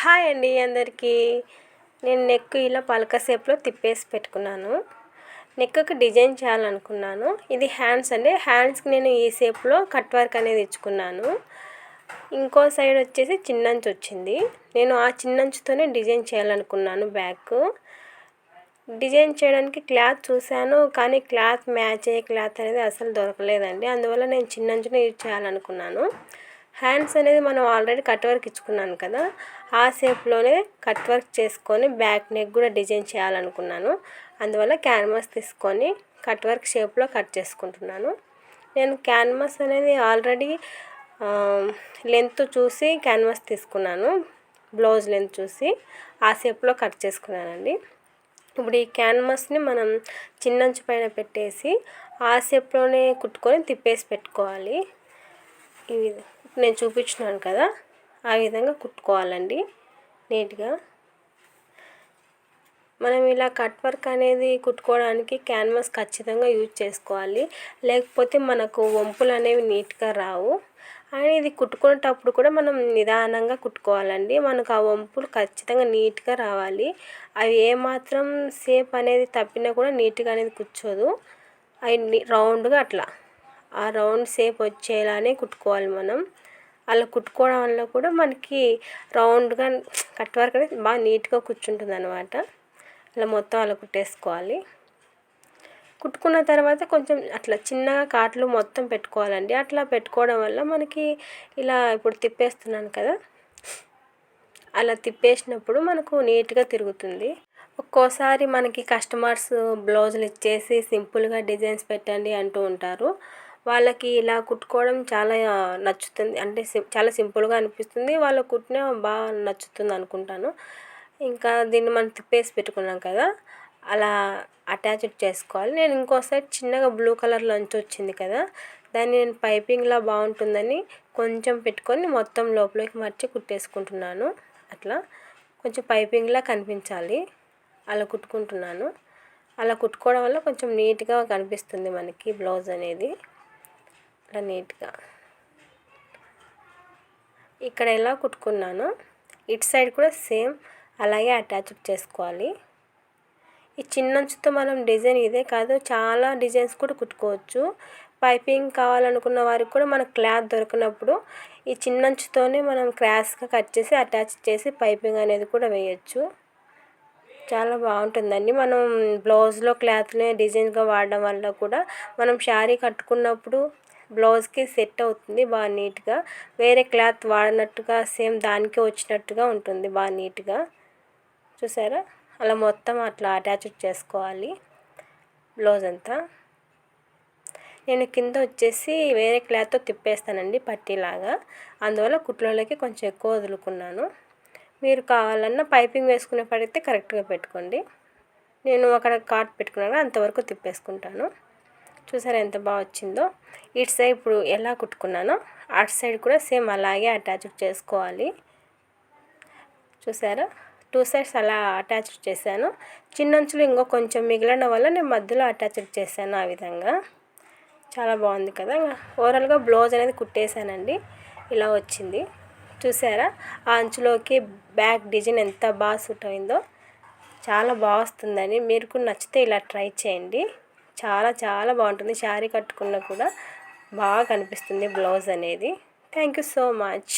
Hi అండి అందరికీ. నేను నెక్ ఇలా పలక షేప్లో తిప్పేసి పెట్టుకున్నాను. నెక్కి డిజైన్ చేయాలనుకున్నాను. ఇది హ్యాండ్స్ అండి. హ్యాండ్స్కి నేను ఈ షేప్లో కట్ వర్క్ అనేది ఇచ్చుకున్నాను. ఇంకో సైడ్ వచ్చేసి చిన్నంచు వచ్చింది. నేను ఆ చిన్నంచుతోనే డిజైన్ చేయాలనుకున్నాను బ్యాక్. డిజైన్ చేయడానికి క్లాత్ చూశాను కానీ క్లాత్ మ్యాచ్ అయ్యే క్లాత్ అనేది అసలు దొరకలేదండి. అందువల్ల నేను చిన్నంచునే యూజ్ చేయాలనుకున్నాను. హ్యాండ్స్ అనేది మనం ఆల్రెడీ కట్ వర్క్ ఇచ్చుకున్నాను కదా ఆ షేప్లోనే కట్ వర్క్ చేసుకొని బ్యాక్ నెక్ కూడా డిజైన్ చేయాలనుకున్నాను. అందువల్ల క్యాన్వాస్ తీసుకొని కట్ వర్క్ షేప్లో కట్ చేసుకుంటున్నాను. నేను క్యాన్వాస్ అనేది ఆల్రెడీ లెంత్ చూసి క్యాన్వాస్ తీసుకున్నాను. బ్లౌజ్ లెంత్ చూసి ఆ షేప్లో కట్ చేసుకున్నానండి. ఇప్పుడు ఈ క్యాన్వాస్ని మనం చిన్నంచు పైన పెట్టేసి ఆ షేప్లోనే కుట్టుకొని తిప్పేసి పెట్టుకోవాలి. ఈ విధంగా నేను చూపించినాను కదా ఆ విధంగా కుట్టుకోవాలండి నీట్గా. మనం ఇలా కట్ వర్క్ అనేది కుట్టుకోవడానికి క్యాన్వాస్ ఖచ్చితంగా యూజ్ చేసుకోవాలి లేకపోతే మనకు వంపులు అనేవి నీట్గా రావు. అండ్ ఇది కుట్టుకునేటప్పుడు కూడా మనం నిదానంగా కుట్టుకోవాలండి మనకు ఆ వంపులు ఖచ్చితంగా నీట్గా రావాలి. అవి ఏమాత్రం సేప్ అనేది తప్పినా కూడా నీట్గా అనేది కూర్చోదు అవి రౌండ్గా అట్లా. ఆ రౌండ్ షేప్ వచ్చేలానే కుట్టుకోవాలి మనం. అలా కుట్టుకోవడం వల్ల కూడా మనకి రౌండ్గా కట్ వర్క్ అనేది బాగా నీట్గా కూర్చుంటుంది అనమాట అలా మొత్తం అలా కుట్టేసుకోవాలి. కుట్టుకున్న తర్వాత కొంచెం అట్లా చిన్నగా కాట్లు మొత్తం పెట్టుకోవాలండి. అట్లా పెట్టుకోవడం వల్ల మనకి ఇలా ఇప్పుడు తిప్పేస్తున్నాను కదా అలా తిప్పేసినప్పుడు మనకు నీట్గా తిరుగుతుంది. ఒక్కోసారి మనకి కస్టమర్స్ బ్లౌజులు ఇచ్చేసి సింపుల్గా డిజైన్స్ పెట్టండి అంటూ ఉంటారు. వాళ్ళకి ఇలా కుట్టుకోవడం చాలా నచ్చుతుంది. అంటే చాలా సింపుల్గా అనిపిస్తుంది. వాళ్ళు కుట్టిన బాగా నచ్చుతుంది అనుకుంటాను. ఇంకా దీన్ని మనం తిప్పేసి పెట్టుకున్నాం కదా అలా అటాచ్డ్ చేసుకోవాలి. నేను ఇంకో సైడ్ చిన్నగా బ్లూ కలర్ లంచ్ వచ్చింది కదా దాన్ని నేను పైపింగ్లా బాగుంటుందని కొంచెం పెట్టుకొని మొత్తం లోపలికి మర్చి కుట్టేసుకుంటున్నాను. అట్లా కొంచెం పైపింగ్లా కనిపించాలి. అలా కుట్టుకుంటున్నాను. అలా కుట్టుకోవడం వల్ల కొంచెం నీట్గా కనిపిస్తుంది మనకి బ్లౌజ్ అనేది. ఇలా నీట్గా. ఇక్కడ ఎలా కుట్టుకున్నానో ఇటు సైడ్ కూడా సేమ్ అలాగే అటాచ్ చేసుకోవాలి. ఈ చిన్నంచుతో మనం డిజైన్ ఇదే కాదు చాలా డిజైన్స్ కూడా కుట్టుకోవచ్చు. పైపింగ్ కావాలనుకున్న వారికి కూడా మనకు క్లాత్ దొరికినప్పుడు ఈ చిన్నంచుతోనే మనం క్రాస్గా కట్ చేసి అటాచ్ చేసి పైపింగ్ అనేది కూడా వేయచ్చు. చాలా బాగుంటుందండి. మనం బ్లౌజ్లో క్లాత్ని డిజైన్గా వాడడం వల్ల కూడా మనం శారీ కట్టుకున్నప్పుడు బ్లౌజ్కి సెట్ అవుతుంది బాగా నీట్గా. వేరే క్లాత్ వాడినట్టుగా సేమ్ దానికే వచ్చినట్టుగా ఉంటుంది బాగా నీట్గా. చూసారా? అలా మొత్తం అట్లా అటాచ్ చేసుకోవాలి బ్లౌజ్ అంతా. నేను కింద వచ్చేసి వేరే క్లాత్తో తిప్పేస్తానండి పట్టీలాగా. అందువల్ల కుట్లలోకి కొంచెం ఎక్కువ వదులుకున్నాను. మీరు కావాలన్నా పైపింగ్ వేసుకునే పడితే కరెక్ట్గా పెట్టుకోండి. నేను అక్కడ కాట్ పెట్టుకున్నాను అంతవరకు తిప్పేసుకుంటాను. చూసారా ఎంత బాగా వచ్చిందో? ఇటు సైడ్ ఇప్పుడు ఎలా కుట్టుకున్నానో అటు సైడ్ కూడా సేమ్ అలాగే అటాచ్ చేసుకోవాలి. చూసారా? టూ సైడ్స్ అలా అటాచ్ చేశాను. చిన్నంచులు ఇంకో కొంచెం మిగిలిన వల్ల నేను మధ్యలో అటాచ్ చేశాను ఆ విధంగా. చాలా బాగుంది కదా? ఓవరాల్గా బ్లౌజ్ అనేది కుట్టేశానండి. ఇలా వచ్చింది. చూసారా? ఆ అంచులోకి బ్యాక్ డిజైన్ ఎంత బాగా సూట్ అయిందో. చాలా బాగా వస్తుందని మీరు కూడా నచ్చితే ఇలా ట్రై చేయండి. చాలా చాలా బాగుంటుంది. శారీ కట్టుకున్న కూడా బాగా కనిపిస్తుంది బ్లౌజ్ అనేది. Thank you so much.